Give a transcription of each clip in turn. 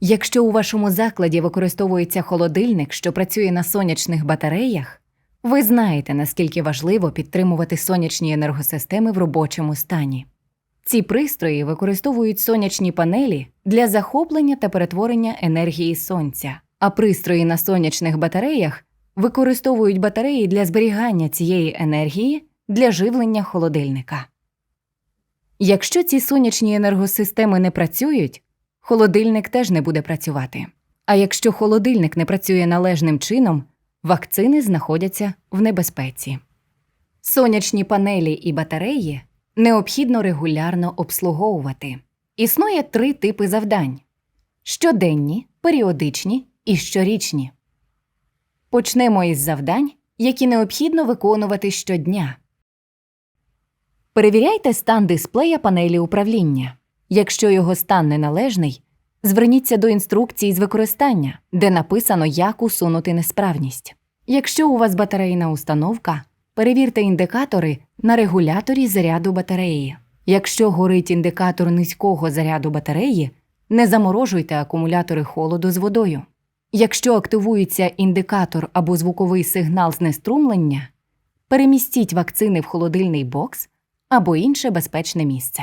Якщо у вашому закладі використовується холодильник, що працює на сонячних батареях, ви знаєте, наскільки важливо підтримувати сонячні енергосистеми в робочому стані. Ці пристрої використовують сонячні панелі для захоплення та перетворення енергії сонця, а пристрої на сонячних батареях використовують батареї для зберігання цієї енергії для живлення холодильника. Якщо ці сонячні енергосистеми не працюють, холодильник теж не буде працювати. А якщо холодильник не працює належним чином, вакцини знаходяться в небезпеці. Сонячні панелі і батареї необхідно регулярно обслуговувати. Існує три типи завдань: щоденні, періодичні і щорічні. Почнемо із завдань, які необхідно виконувати щодня. Перевіряйте стан дисплея панелі управління. Якщо його стан неналежний, зверніться до інструкції з використання, де написано, як усунути несправність. Якщо у вас батарейна установка, перевірте індикатори на регуляторі заряду батареї. Якщо горить індикатор низького заряду батареї, не заморожуйте акумулятори холоду з водою. Якщо активується індикатор або звуковий сигнал знеструмлення, перемістіть вакцини в холодильний бокс або інше безпечне місце.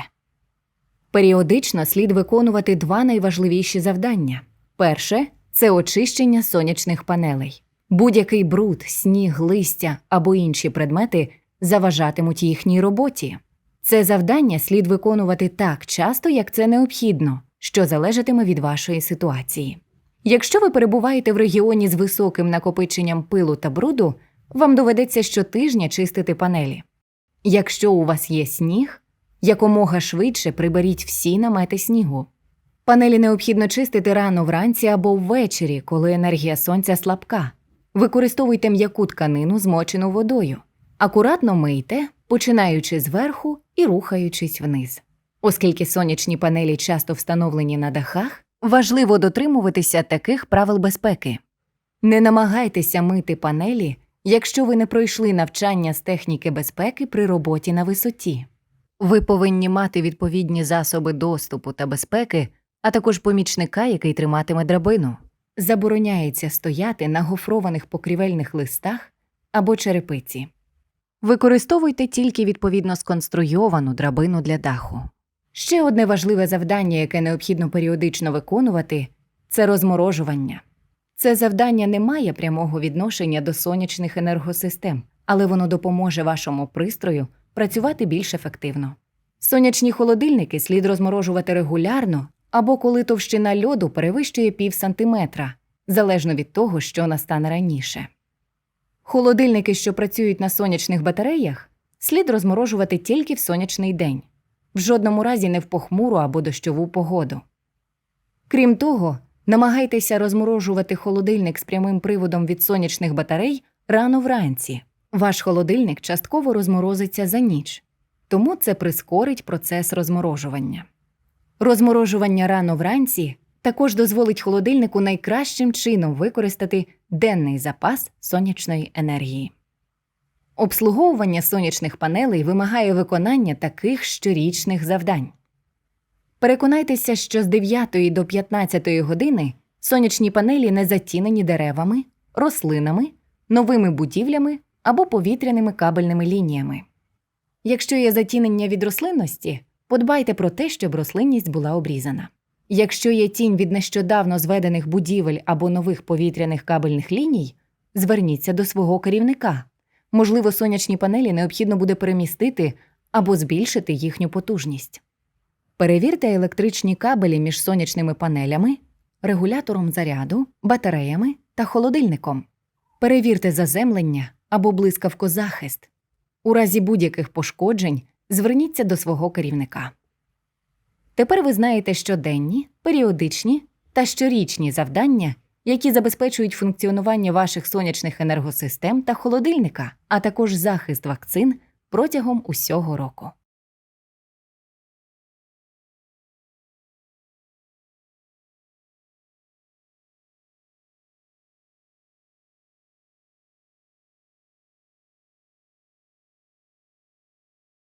Періодично слід виконувати два найважливіші завдання. Перше це очищення сонячних панелей. Будь-який бруд, сніг, листя або інші предмети заважатимуть їхній роботі. Це завдання слід виконувати так часто, як це необхідно, що залежатиме від вашої ситуації. Якщо ви перебуваєте в регіоні з високим накопиченням пилу та бруду, вам доведеться щотижня чистити панелі. Якщо у вас є сніг, якомога швидше приберіть всі намети снігу. Панелі необхідно чистити рано вранці або ввечері, коли енергія сонця слабка. Використовуйте м'яку тканину, змочену водою. Акуратно мийте, починаючи зверху і рухаючись вниз. Оскільки сонячні панелі часто встановлені на дахах, важливо дотримуватися таких правил безпеки. Не намагайтеся мити панелі, якщо ви не пройшли навчання з техніки безпеки при роботі на висоті. Ви повинні мати відповідні засоби доступу та безпеки, а також помічника, який триматиме драбину. Забороняється стояти на гофрованих покрівельних листах або черепиці. Використовуйте тільки відповідно сконструйовану драбину для даху. Ще одне важливе завдання, яке необхідно періодично виконувати, це розморожування. Це завдання не має прямого відношення до сонячних енергосистем, але воно допоможе вашому пристрою працювати більш ефективно. Сонячні холодильники слід розморожувати регулярно або коли товщина льоду перевищує пів сантиметра, залежно від того, що настане раніше. Холодильники, що працюють на сонячних батареях, слід розморожувати тільки в сонячний день, в жодному разі не в похмуру або дощову погоду. Крім того, намагайтеся розморожувати холодильник з прямим приводом від сонячних батарей рано вранці. Ваш холодильник частково розморозиться за ніч, тому це прискорить процес розморожування. Розморожування рано вранці також дозволить холодильнику найкращим чином використати денний запас сонячної енергії. Обслуговування сонячних панелей вимагає виконання таких щорічних завдань. Переконайтеся, що з 9 до 15 години сонячні панелі не затінені деревами, рослинами, новими будівлями або повітряними кабельними лініями. Якщо є затінення від рослинності, подбайте про те, щоб рослинність була обрізана. Якщо є тінь від нещодавно зведених будівель або нових повітряних кабельних ліній, зверніться до свого керівника. Можливо, сонячні панелі необхідно буде перемістити або збільшити їхню потужність. Перевірте електричні кабелі між сонячними панелями, регулятором заряду, батареями та холодильником. Перевірте заземлення або блискавкозахист. У разі будь-яких пошкоджень зверніться до свого керівника. Тепер ви знаєте щоденні, періодичні та щорічні завдання, які забезпечують функціонування ваших сонячних енергосистем та холодильника, а також захист вакцин протягом усього року.